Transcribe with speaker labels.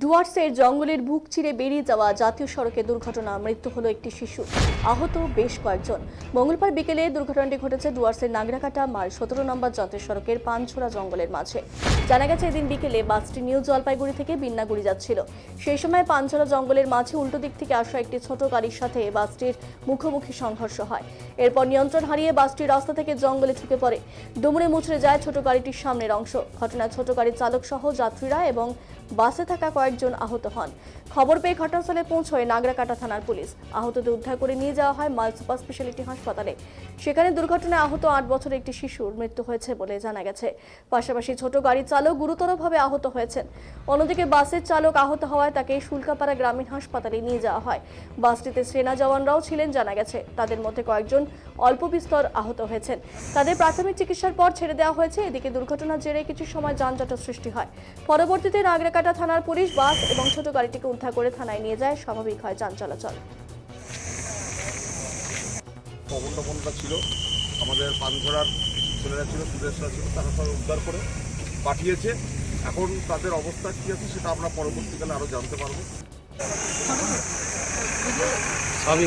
Speaker 1: ডুয়ার্সের জঙ্গলের বুক চিরে বেরিয়ে যাওয়া জাতীয় সড়কে দুর্ঘটনা, মৃত্যু হলো একটি শিশু, আহত বেশ কয়েকজন। মঙ্গলবার বিকেলে দুর্ঘটনাটি ঘটেছে ডুয়ার্সের নাগরাকাটা মার সতেরো নম্বর জাতীয় সড়কের পানছোড়া জঙ্গলের মাঝে। জানা গেছে এদিন বিকেলে বাসটি নিউ জলপাইগুড়ি থেকে বিন্নাগুড়ি যাচ্ছিল। সেই সময় পানছোড়া জঙ্গলের মাঝে উল্টো দিক থেকে আসা একটি ছোট গাড়ির সাথে বাসটির মুখোমুখি সংঘর্ষ হয়। এরপর নিয়ন্ত্রণ হারিয়ে বাসটি রাস্তা থেকে জঙ্গলে ঢুকে পড়ে। দুমড়ে মুচড়ে যায় ছোট গাড়িটির সামনের অংশ। ঘটনায় ছোট গাড়ির চালক সহ যাত্রীরা এবং বাসে থাকা কয়েকজন আহত হন। খবর পেয়ে ঘটনাস্থলে পৌঁছয় নাগরাকাটা থানার পুলিশ। আহতদের উদ্ধার করে নিয়ে যাওয়া হয় মাল সুপার স্পেশালিটি হাসপাতালে। সেখানে দুর্ঘটনায় আহত আট বছরের একটি শিশুর মৃত্যু হয়েছে বলে জানা গেছে। পাশাপাশি ছোট গাড়ির চালক গুরুতরভাবে আহত হয়েছেন। অন্যদিকে বাসের চালক আহত হওয়ায় তাকে শুল্কাপাড়া গ্রামীণ হাসপাতালে নিয়ে যাওয়া হয়। বাসটিতে সেনা জওয়ানরাও ছিলেন জানা গেছে। তাদের মধ্যে কয়েকজন অল্প বিস্তর আহত হয়েছেন। তাদের প্রাথমিক চিকিৎসার পর ছেড়ে দেওয়া হয়েছে। এদিকে দুর্ঘটনার জেরে কিছু সময় যানজটের সৃষ্টি হয়। পরবর্তীতে নাগরাকাটা থানার পুলিশ বাস এবং ছোট গাড়িটিকে উদ্ধার করে থানায় নিয়ে যায়। স্বাভাবিক হয় যান চলাচল।
Speaker 2: পবন টপনটা ছিল। আমাদের পানঘোড়ার ছেলেরা ছিল সুদেশরা ছিল তারা উদ্ধার করে পাঠিয়েছে। এখন তাদের অবস্থা কী আছে সেটা আমরা পরবর্তীকালে আরও জানতে পারব।
Speaker 3: সবই